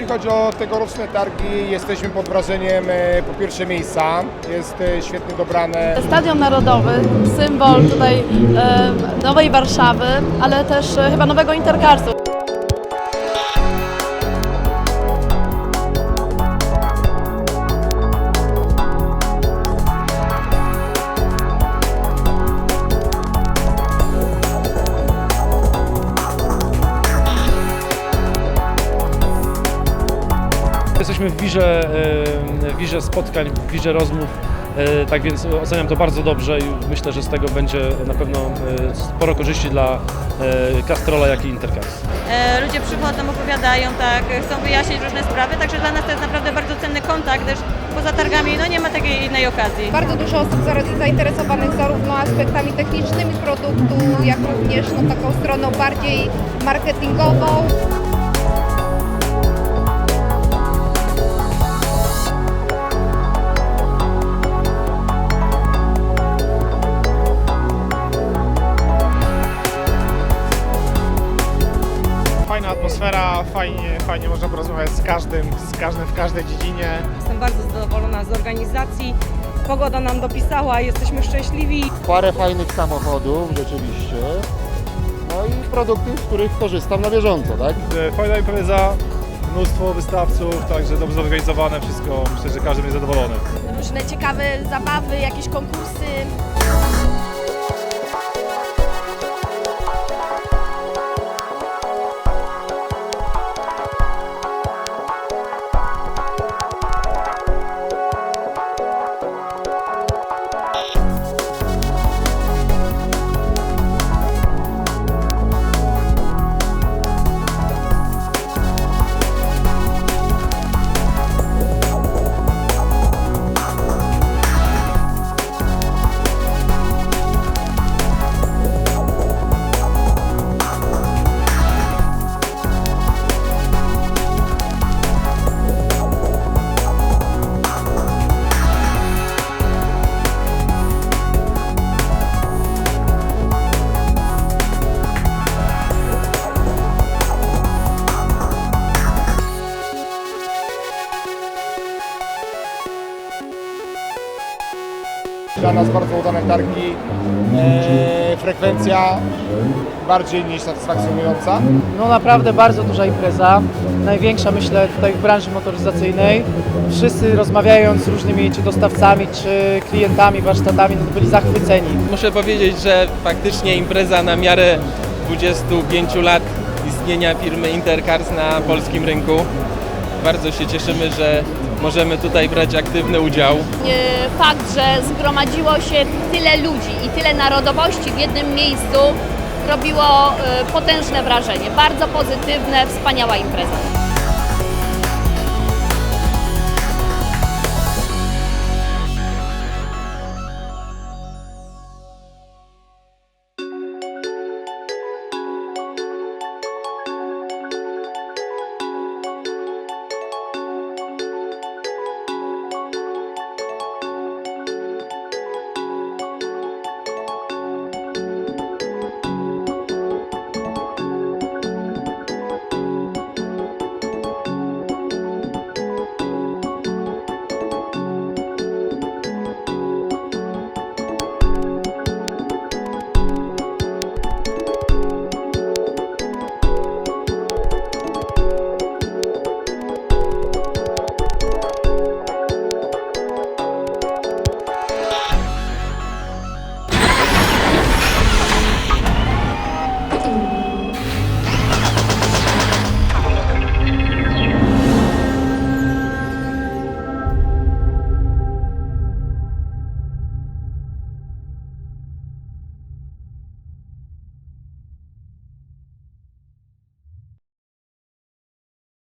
chodzi o tegoroczne targi, jesteśmy pod wrażeniem e, po pierwsze miejsca, jest e, świetnie dobrane. Stadion Narodowy, symbol tutaj nowej Warszawy, ale też e, chyba nowego Intercarsu. Jesteśmy w wirze, e, w wirze spotkań, w wirze rozmów, e, tak więc oceniam to bardzo dobrze i myślę, że z tego będzie na pewno e, sporo korzyści dla Castrola, jak i Intercars. Ludzie przychodzą, opowiadają, tak, chcą wyjaśnić różne sprawy, także dla nas to jest naprawdę bardzo cenny kontakt, gdyż poza targami no, nie ma takiej innej okazji. Bardzo dużo osób za- zainteresowanych zarówno aspektami technicznymi produktu, jak również no, taką stroną bardziej marketingową. Atmosfera, fajnie, fajnie można porozmawiać z każdym, z każdym w każdej dziedzinie. Jestem bardzo zadowolona z organizacji. Pogoda nam dopisała, jesteśmy szczęśliwi. parę fajnych samochodów rzeczywiście. No i produkty, z których korzystam na bieżąco, tak? E, Fajna impreza, mnóstwo wystawców, także dobrze zorganizowane wszystko. Myślę, że każdy jest zadowolony. Różne ciekawe zabawy, jakieś konkursy. Dla nas bardzo udane targi, e, frekwencja bardziej niż satysfakcjonująca. No naprawdę bardzo duża impreza, największa myślę tutaj w branży motoryzacyjnej. Wszyscy rozmawiając z różnymi czy dostawcami, czy klientami, warsztatami, no to byli zachwyceni. Muszę powiedzieć, że faktycznie impreza na miarę 25 lat istnienia firmy Intercars na polskim rynku. Bardzo się cieszymy, że możemy tutaj brać aktywny udział. Fakt, że zgromadziło się tyle ludzi i tyle narodowości w jednym miejscu robiło potężne wrażenie. Bardzo pozytywne, wspaniała impreza.